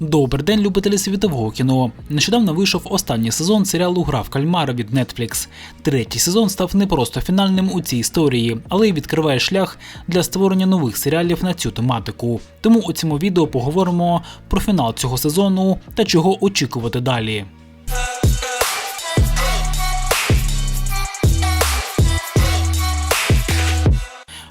Добрий день, любителі світового кіно. Нещодавно вийшов останній сезон серіалу Гра кальмара від Netflix. Третій сезон став не просто фінальним у цій історії, але й відкриває шлях для створення нових серіалів на цю тематику. Тому у цьому відео поговоримо про фінал цього сезону та чого очікувати далі.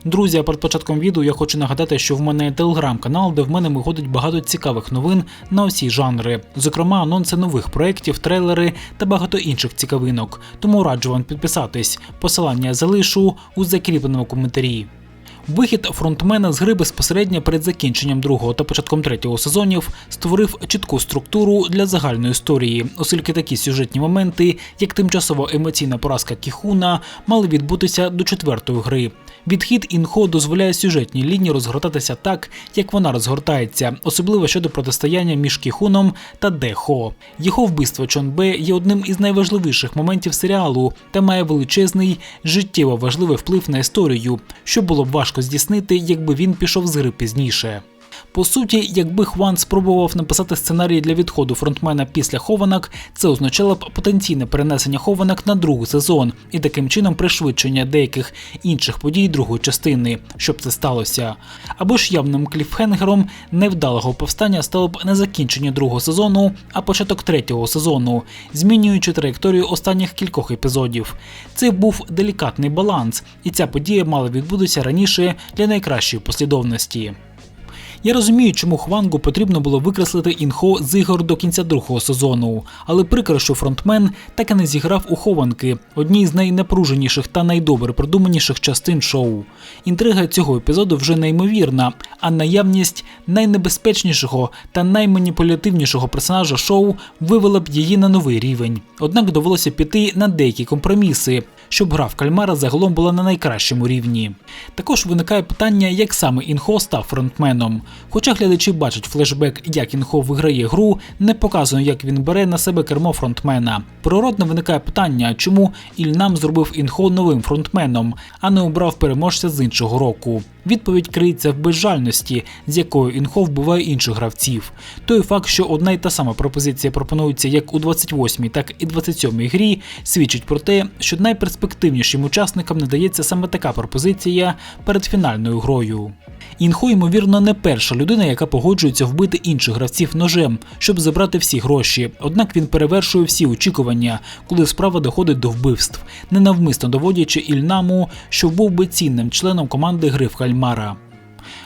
Друзі, а перед початком відео я хочу нагадати, що в мене є телеграм-канал, де в мене виходить багато цікавих новин на усі жанри, зокрема анонси нових проєктів, трейлери та багато інших цікавинок. Тому раджу вам підписатись. Посилання залишу у закріпленому коментарі. Вихід фронтмена з гри безпосередньо перед закінченням другого та початком третього сезонів створив чітку структуру для загальної історії, оскільки такі сюжетні моменти, як тимчасова емоційна поразка Кіхуна, мали відбутися до четвертої гри. Відхід інхо дозволяє сюжетній лінії розгортатися так, як вона розгортається, особливо щодо протистояння між Кіхуном та Дехо. Його вбивство Чон Бе є одним із найважливіших моментів серіалу та має величезний життєво важливий вплив на історію, що було б важко здійснити, якби він пішов з гри пізніше. По суті, якби Хван спробував написати сценарій для відходу фронтмена після хованок, це означало б потенційне перенесення хованок на другий сезон і таким чином пришвидшення деяких інших подій другої частини, щоб це сталося. Або ж явним кліфхенгером невдалого повстання стало б не закінчення другого сезону, а початок третього сезону, змінюючи траєкторію останніх кількох епізодів. Це був делікатний баланс, і ця подія мала відбутися раніше для найкращої послідовності. Я розумію, чому Хвангу потрібно було викреслити інхо з ігор до кінця другого сезону, але прикро, що фронтмен так і не зіграв у хованки, одній з найнапруженіших та найдобре продуманіших частин шоу. Інтрига цього епізоду вже неймовірна, а наявність найнебезпечнішого та найманіпулятивнішого персонажа шоу вивела б її на новий рівень. Однак довелося піти на деякі компроміси, щоб гра в кальмара загалом була на найкращому рівні. Також виникає питання, як саме інхо став фронтменом. Хоча глядачі бачать флешбек, як інхо виграє гру, не показано, як він бере на себе кермо фронтмена. Природно виникає питання, чому Ільнам зробив інхо новим фронтменом, а не обрав переможця з іншого року. Відповідь криється в безжальності, з якою інхо вбиває інших гравців. Той факт, що одна й та сама пропозиція пропонується як у 28-й, так і 27-й грі, свідчить про те, що найперспективнішим учасникам надається саме така пропозиція перед фінальною грою. Інхо, ймовірно, не перша людина, яка погоджується вбити інших гравців ножем, щоб забрати всі гроші. Однак він перевершує всі очікування, коли справа доходить до вбивств, ненавмисно доводячи Ільнаму, що був би цінним членом команди гри в Кальмара.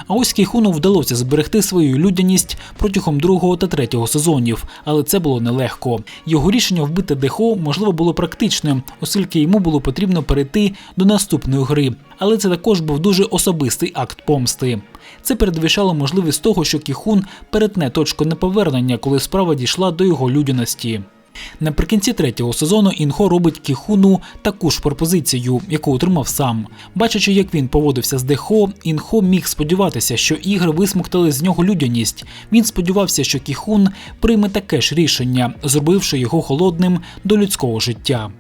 А ось Кейхуну вдалося зберегти свою людяність протягом другого та третього сезонів, але це було нелегко. Його рішення вбити Дехо можливо було практичним, оскільки йому було потрібно перейти до наступної гри. Але це також був дуже особистий акт помсти. Це передвищало можливість того, що Кіхун перетне точку неповернення, коли справа дійшла до його людяності. Наприкінці третього сезону Інхо робить Кіхуну таку ж пропозицію, яку отримав сам. Бачачи, як він поводився з Дехо, Інхо міг сподіватися, що ігри висмоктали з нього людяність. Він сподівався, що Кіхун прийме таке ж рішення, зробивши його холодним до людського життя.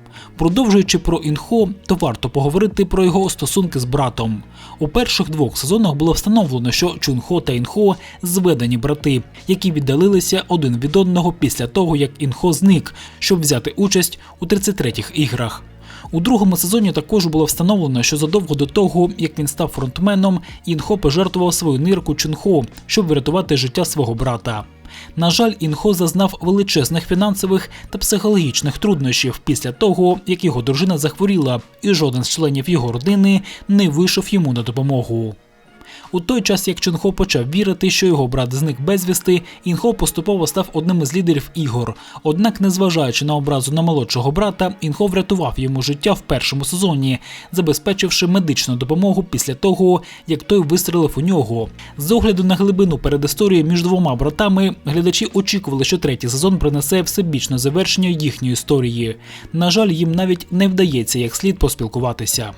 Продовжуючи про інхо, то варто поговорити про його стосунки з братом. У перших двох сезонах було встановлено, що Чунхо та інхо зведені брати, які віддалилися один від одного після того, як інхо зник, щоб взяти участь у 33-х іграх. У другому сезоні також було встановлено, що задовго до того, як він став фронтменом, інхо пожертвував свою нирку Чунхо, щоб врятувати життя свого брата. На жаль, інхо зазнав величезних фінансових та психологічних труднощів після того, як його дружина захворіла, і жоден з членів його родини не вийшов йому на допомогу. У той час, як Чунхо почав вірити, що його брат зник безвісти, Інхо поступово став одним із лідерів ігор. Однак, незважаючи на образу на молодшого брата, Інхо врятував йому життя в першому сезоні, забезпечивши медичну допомогу після того, як той вистрелив у нього. З огляду на глибину передісторії між двома братами, глядачі очікували, що третій сезон принесе всебічне завершення їхньої історії. На жаль, їм навіть не вдається як слід поспілкуватися.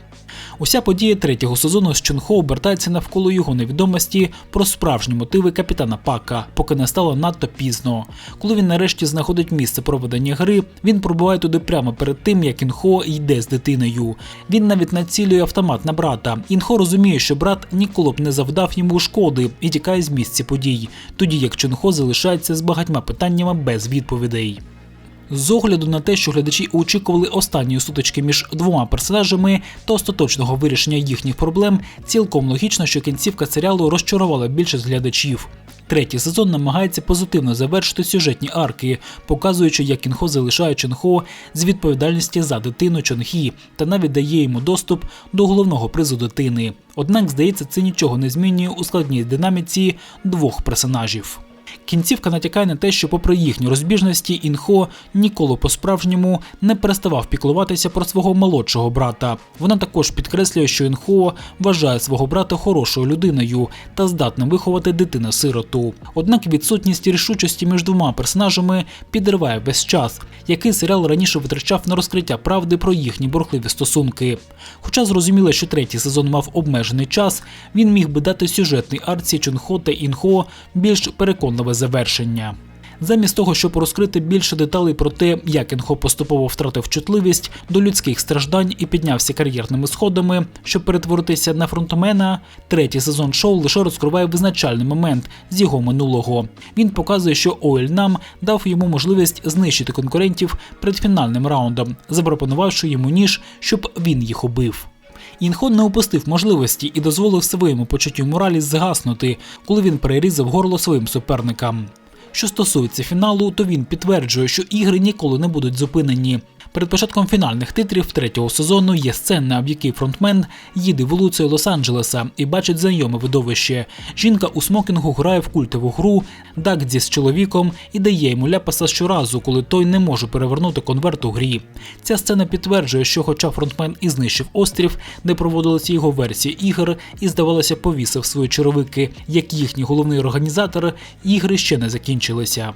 Уся подія третього сезону з Чунхо обертається навколо його невідомості про справжні мотиви капітана Пака, поки не стало надто пізно. Коли він нарешті знаходить місце проведення гри, він пробуває туди прямо перед тим, як Інхо йде з дитиною. Він навіть націлює автомат на брата. Інхо розуміє, що брат ніколи б не завдав йому шкоди і тікає з місця подій, тоді як Чунхо залишається з багатьма питаннями без відповідей. З огляду на те, що глядачі очікували останньої сутички між двома персонажами та остаточного вирішення їхніх проблем, цілком логічно, що кінцівка серіалу розчарувала більшість глядачів. Третій сезон намагається позитивно завершити сюжетні арки, показуючи, як Кінхо залишає Чонхо з відповідальності за дитину Чонхі та навіть дає йому доступ до головного призу дитини. Однак, здається, це нічого не змінює у складній динаміці двох персонажів. Кінцівка натякає на те, що, попри їхні розбіжності, інхо ніколи по-справжньому не переставав піклуватися про свого молодшого брата. Вона також підкреслює, що інхо вважає свого брата хорошою людиною та здатним виховати дитину-сироту. Однак відсутність рішучості між двома персонажами підриває весь час, який серіал раніше витрачав на розкриття правди про їхні бурхливі стосунки. Хоча зрозуміло, що третій сезон мав обмежений час, він міг би дати сюжетний арці Чунхо та Інхо більш переконливе завершення. Замість того, щоб розкрити більше деталей про те, як Інхо поступово втратив чутливість до людських страждань і піднявся кар'єрними сходами, щоб перетворитися на фронтмена, третій сезон шоу лише розкриває визначальний момент з його минулого. Він показує, що Оельнам дав йому можливість знищити конкурентів перед фінальним раундом, запропонувавши йому ніж, щоб він їх убив. Інхо не упустив можливості і дозволив своєму почуттю моралі згаснути, коли він перерізав горло своїм суперникам. Що стосується фіналу, то він підтверджує, що ігри ніколи не будуть зупинені. Перед початком фінальних титрів третього сезону є сцена, в якій фронтмен їде вулицею Лос-Анджелеса і бачить знайоме видовище. Жінка у смокінгу грає в культову гру, Дагдзі з чоловіком і дає йому ляпаса щоразу, коли той не може перевернути конверт у грі. Ця сцена підтверджує, що, хоча фронтмен і знищив острів, де проводилися його версії ігор, і здавалося, повісив свої черевики, як їхній головний організатор, ігри ще не закінчилися.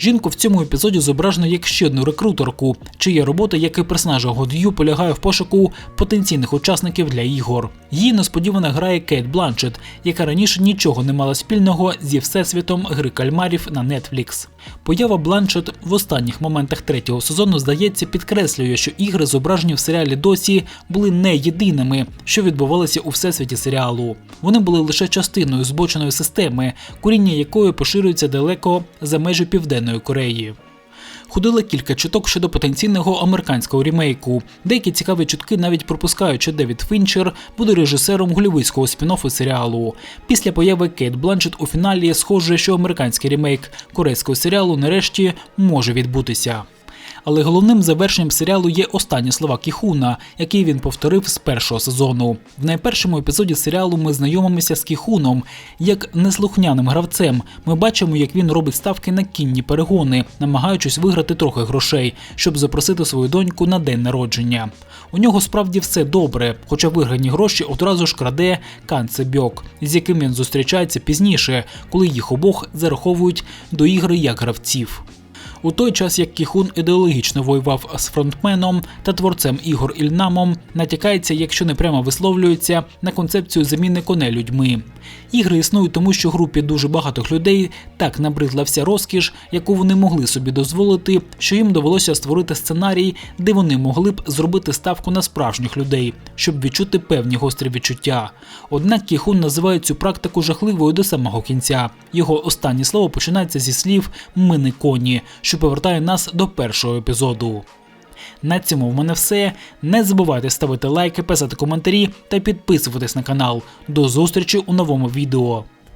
Жінку в цьому епізоді зображено як ще одну рекрутерку, чия робота, як і персонажа Год'ю, полягає в пошуку потенційних учасників для ігор. Її несподівано грає Кейт Бланчет, яка раніше нічого не мала спільного зі всесвітом гри кальмарів на Netflix. Поява Бланчет в останніх моментах третього сезону, здається, підкреслює, що ігри, зображені в серіалі досі, були не єдиними, що відбувалося у всесвіті серіалу. Вони були лише частиною збоченої системи, коріння якої поширюється далеко за межі південної Кореї. Ходили кілька чуток щодо потенційного американського рімейку. Деякі цікаві чутки навіть пропускають, що Девід Фінчер буде режисером голівудського спін-оффу серіалу. Після появи Кейт Бланчет у фіналі схоже, що американський рімейк корейського серіалу нарешті може відбутися. Але головним завершенням серіалу є останні слова Кіхуна, які він повторив з першого сезону. В найпершому епізоді серіалу ми знайомимося з Кіхуном як неслухняним гравцем. Ми бачимо, як він робить ставки на кінні перегони, намагаючись виграти трохи грошей, щоб запросити свою доньку на день народження. У нього справді все добре, хоча виграні гроші одразу ж краде Канце Бьок, з яким він зустрічається пізніше, коли їх обох зараховують до ігри як гравців. У той час як Кіхун ідеологічно воював з фронтменом та творцем ігор Ільнамом, натякається, якщо не прямо висловлюється, на концепцію заміни коней людьми. Ігри існують тому, що групі дуже багатих людей так набридла вся розкіш, яку вони могли собі дозволити, що їм довелося створити сценарій, де вони могли б зробити ставку на справжніх людей, щоб відчути певні гострі відчуття. Однак Кіхун називає цю практику жахливою до самого кінця. Його останнє слово починається зі слів Ми не коні, що повертає нас до першого епізоду. На цьому в мене все. Не забувайте ставити лайки, писати коментарі та підписуватись на канал. До зустрічі у новому відео.